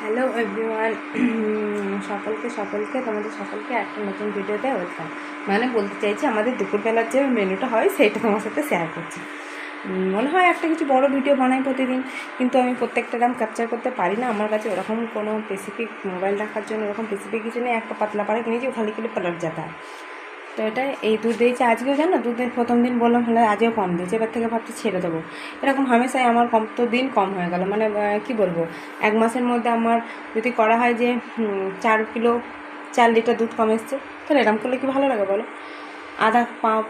Hello everyone সকলকে সকলকে, তোমাদের সকলকে একটা নতুন ভিডিওতে ওয়েলকাম মানে বলতে চাইছি, আমাদের দুপুরবেলার যে মেনুটা হয় সেইটা তোমার সাথে শেয়ার করছি। মনে হয় একটা কিছু বড় ভিডিও বানাই প্রতিদিন, কিন্তু আমি প্রত্যেকটা দাম ক্যাপচার করতে পারি না। আমার কাছে ওরকম কোনো স্পেসিফিক মোবাইল রাখার জন্য, ওরকম স্পেসিফিক কিছু নেই। একটা পাতলা পাড়া কিনেছি খালি খালি পালট যেতে হয় তো এটা এই দুধ দিয়েছে আজকেও জানো? দুধের প্রথম দিন বললাম হলে আজও কম দিয়েছে। এবার থেকে ভাবছি ছেড়ে দেবো। এরকম হামেশাই আমার কম তো দিন কম হয়ে গেল। মানে কি বলব? এক মাসের মধ্যে আমার যদি করা হয় যে চার কিলো, চার লিটার দুধ কম এসছে, তাহলে এরকম করলে কি ভালো লাগে বলো? আধা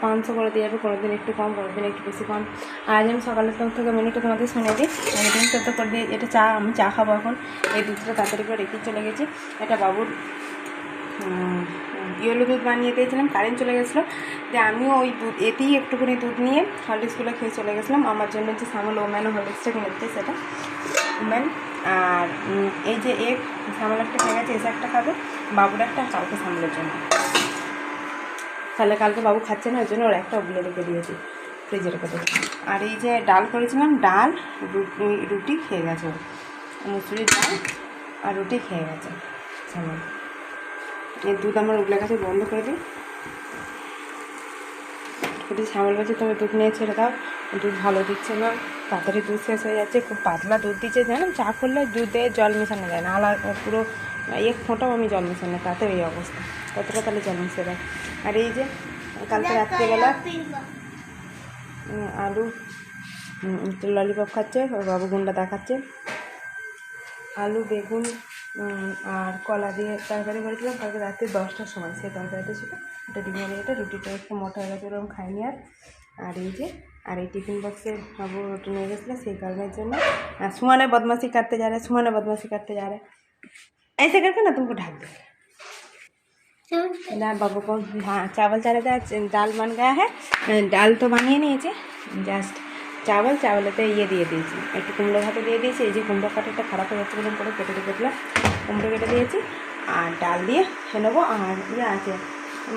পাঁচশো করে দিয়ে যাবে কোনো দিন একটু কম দিন একটু বেশি কম। আজ আমি সকালের তরফ থেকে মেনুটা তোমাদের শুনে দিই। একদিন তো করে দিয়ে এটা চা, আমি চা খাব এখন। এই দুধটা তাড়াতাড়ি করে রেখে চলে গেছি। এটা বাবুর ইয়েলো দুধ বানিয়ে দিয়েছিলাম কারেন্ট চলে গেছিল। যে আমিও ওই দুধ, এতেই একটুখানি দুধ নিয়ে হরলিক্সগুলো খেয়ে চলে গেছিলাম। আমার জন্য যে সামল ওম্যান হরলিক্সটা কিনেছে সেটা। ওম্যান, আর এই যে এক সামল একটা খেয়ে গেছে, এসে একটা খাবে। বাবুর একটা কালকে সামলের জন্য। তাহলে কালকে বাবু খাচ্ছে না, ওই জন্য ওর একটা ওগুলো রেখে দিয়েছি ফ্রিজে রেখে আর এই যে ডাল করেছিলাম, ডাল, রুটি রুটি খেয়ে গেছে মুসুরির ডাল আর রুটি খেয়ে গেছে এই দুধ আমার উগলে কাছে বন্ধ করে দিই যদি শ্যামল বলছে তুমি দুধ নিয়ে ছেড়ে দাও। দুধ ভালো দিচ্ছে না তাড়াতাড়ি দুধ শেষ হয়ে যাচ্ছে। খুব পাতলা দুধ দিচ্ছে জানো চা করলে দুধে জল মেশানো যায় না। আলাদা পুরো এক ফোঁটাও আমি জল মেশাই না তাতে এই অবস্থা। কতটা তাহলে জল মিশে দেয় আর এই যে কালকে রাত্রিবেলা আলু ললিপপ খাচ্ছে বাবু গুন্ডা দেখাচ্ছে। আলু বেগুন আর কলা দিয়ে তরকারি করেছিলাম কালকে রাত্রি দশটার সময় সেই তরকারিটা ছিল এটা ডিমের এটা রুটিটা একটু মোটা হয়ে গেছে ওরকম খাইনি আর আর এই যে আর এই টিফিন বক্সে বাবু রুটি নিয়ে গেছিলো সেই কারণের জন্য আর सुहाने बदमाशी करते जा रहे सुहाने बदमाशी करते जा रहे ऐसे करके ना तुमको ढक दे ना बाबू को हाँ चावल चाह रहे थे दाल बन गया है ডাল তো বানিয়ে নিয়েছে জাস্ট চাওয়াল চাওয়ালেতে ইয়ে দিয়ে দিয়েছি। একটু কুমড়ো ভাতে দিয়ে দিয়েছি, এই যে কুমড়ো কাটাটা খারাপ হয়ে যাচ্ছে বলে করে কেটে কেটেলাম কুমড়ো কেটে দিয়েছি, আর ডাল দিয়ে খেয়ে নেব, আর ইয়ে আছে,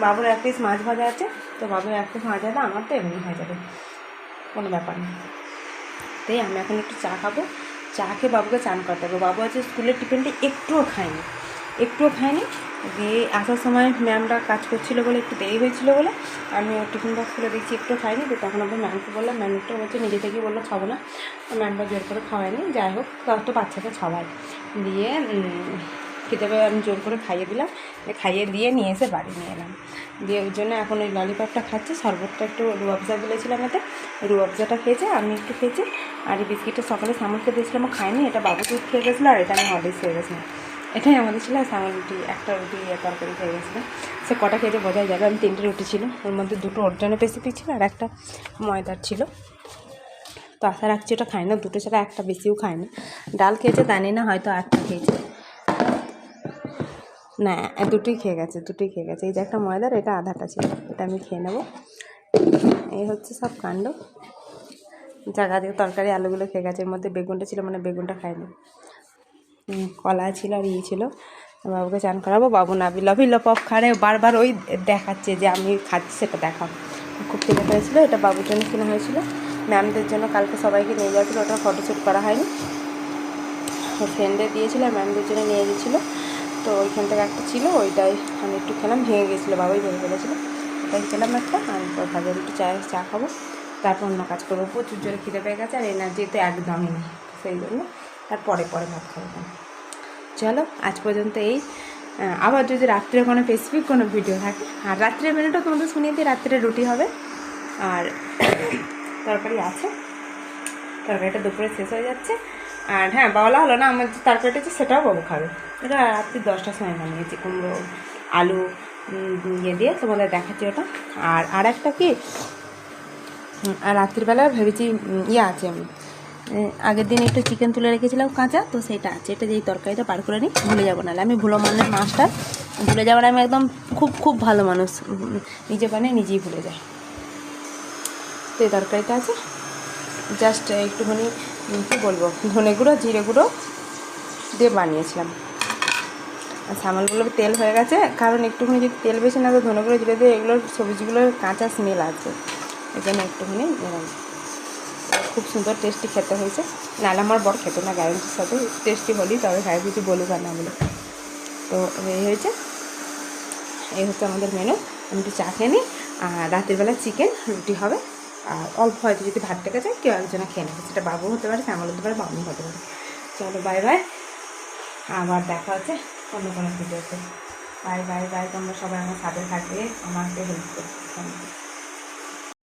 বাবুর এক পিস মাছ ভাজা আছে, তো বাবুর এক পিস মাছ ভাজা আমার তো এমনি হয়ে যাবে, কোনো ব্যাপার না। তাই আমি এখন একটু চা খাব, চা খেয়ে বাবুকে চান করতে হবে। বাবু আছে স্কুলের টিফিনটা একটুও খায়নি একটুও খায়নি দিয়ে আসার সময় ম্যামরা কাজ করছিল বলে একটু দেরি হয়েছিল বলে আমি ওর টিফিন বক্স খুলে দিচ্ছি একটু খাইনি, তো তখন আবার ম্যামকে বললাম ম্যামটা বলছে নিজে থেকেই বলল, খাব না। ম্যামরা জোর করে খাওয়ায়নি। যাই হোক, তো বাচ্চাকে খাওয়ায় দিয়ে খেতে আমি জোর করে খাইয়ে দিলাম। খাইয়ে দিয়ে নিয়ে এসে বাড়ি নিয়ে এলাম। দিয়ে ওই জন্য এখন ওই ললিপপটা খাচ্ছে। শরবতটা একটু রুয়াবজা বলেছিলাম এতে। রুয়াবজাটা খেয়েছে, আমি একটু খেয়েছি। আর এই বিস্কিটটা সকালে সামলকে দিয়েছিলাম খাইনি এটা বাবু দুধ খেয়ে গেছিল, আর এটা আমি হরলিক্স খেয়ে গেছিলাম। এটাই আমাদের ছিল, আর সামল রুটি, একটা রুটি তরকারি খেয়ে গেছিল। সে কটা খেয়েছে বোঝাই যাবে। আমি তিনটে রুটি ছিল, ওর মধ্যে দুটো ওর জন্য ছিল আর একটা ময়দার ছিল। তো আশা রাখছি ওটা খায় না, দুটো ছাড়া একটা বেশিও খায় না। ডাল খেয়েছে, জানি না হয়তো একটা খেয়েছে। না, দুটোই খেয়ে গেছে, দুটোই খেয়ে গেছে। এই যে একটা ময়দার, এটা আধাটা ছিল, এটা আমি খেয়ে নেব। এই হচ্ছে সব কাণ্ড। জায়গা দিয়ে তরকারি, আলুগুলো খেয়ে গেছে। এর মধ্যে বেগুনটা ছিল মানে বেগুনটা খায়নি কলা ছিল আর ইয়ে ছিল। বাবুকে চান করাবো, বাবু না বিলভি লপপ খাড়ে বারবার ওই দেখাচ্ছে যে আমি খাচ্ছি, সেটা দেখাও খুব খিদে পেয়েছিলো, এটা বাবুর জন্য কেনা হয়েছিল। ম্যামদের জন্য কালকে সবাইকে নিয়ে যাচ্ছিল ওটা ফটোশ্যুট করা হয়নি। ফ্রেন্ডে দিয়েছিল আর ম্যামদের জন্য নিয়ে গেছিল। তো ওইখান থেকে একটা ছিল, ওইটাই আমি একটু খেলাম, ভেঙে গেছিল, বাবাই ভেঙে ফেলেছিলো। ওটাই খেলাম একটা আমি পর ভাজার একটু চা চা খাব। তারপর অন্য কাজ করব। প্রচুর জোরে খিদে পেয়ে গেছে, আর এনার্জি তো একদমই নেই, সেই জন্য। তারপরে পরে ভাত খাব। চলো আজ পর্যন্ত এই আবার যদি রাত্রে কোনো স্পেসিফিক কোনো ভিডিও থাকে আর রাত্রের মেনুটা তোমাদের শুনিয়ে দিই রাত্রে রুটি হবে আর তরকারি আছে তরকারিটা দুপুরে শেষ হয়ে যাচ্ছে আর হ্যাঁ বলা হলো না আমার যে তরকারিটা আছে সেটাও বাবু খাবে। এটা রাত্রি দশটার সময় বানিয়েছি কুমড়ো আলু ইয়ে দিয়ে তোমাদের দেখাচ্ছি ওটা। আর আর একটা কি আর রাত্রিবেলা ভেবেছি ইয়ে আছে উম, আগের দিন একটু চিকেন তুলে রেখেছিলাম কাঁচা, তো সেটা আছে। এটা যেই তরকারিটা পার করে নিই ভুলে যাব নাহলে। আমি ভুলো মানের মাছটা ভুলে যাবার আমি একদম খুব খুব ভালো মানুষ। নিজে বানিয়ে নিজেই ভুলে যাই। তো এই তরকারিটা আছে। জাস্ট একটুখানি, কী বলব, ধনে গুঁড়ো, জিরে গুঁড়ো দিয়ে বানিয়েছিলাম। আর সামানগুলো তেল হয়ে গেছে। কারণ একটুখানি যদি তেল বেশি না তো ধনে গুঁড়ো, জিরে দিয়ে এগুলোর সবজিগুলোর কাঁচা স্মেল আছে। জন্য একটুখানি খুব সুন্দর টেস্টি খেতে হয়েছে। নাহলে আমার বর খেতো না গ্যারেন্টির সাথে টেস্টি হলেই তবে খাই কিছু বলুক আর না বলে তো এই হয়েছে। এই হচ্ছে আমাদের মেনু আমি একটু চা খেয়ে নিই, আর রাতের বেলা চিকেন রুটি হবে। আর অল্প হয়তো যদি ভাত থেকে যায়, কেউ একজনে খেয়ে নেবে। সেটা বাবু হতে পারে, শ্যামল হতে পারে বাবু হতে পারে। চলো বাই বাই আবার দেখা হচ্ছে অন্য কোনো ভিডিওতে বাই বাই বাই তোমরা সবাই আমার সাথে থাকবে, আমাকে হেল্প করতে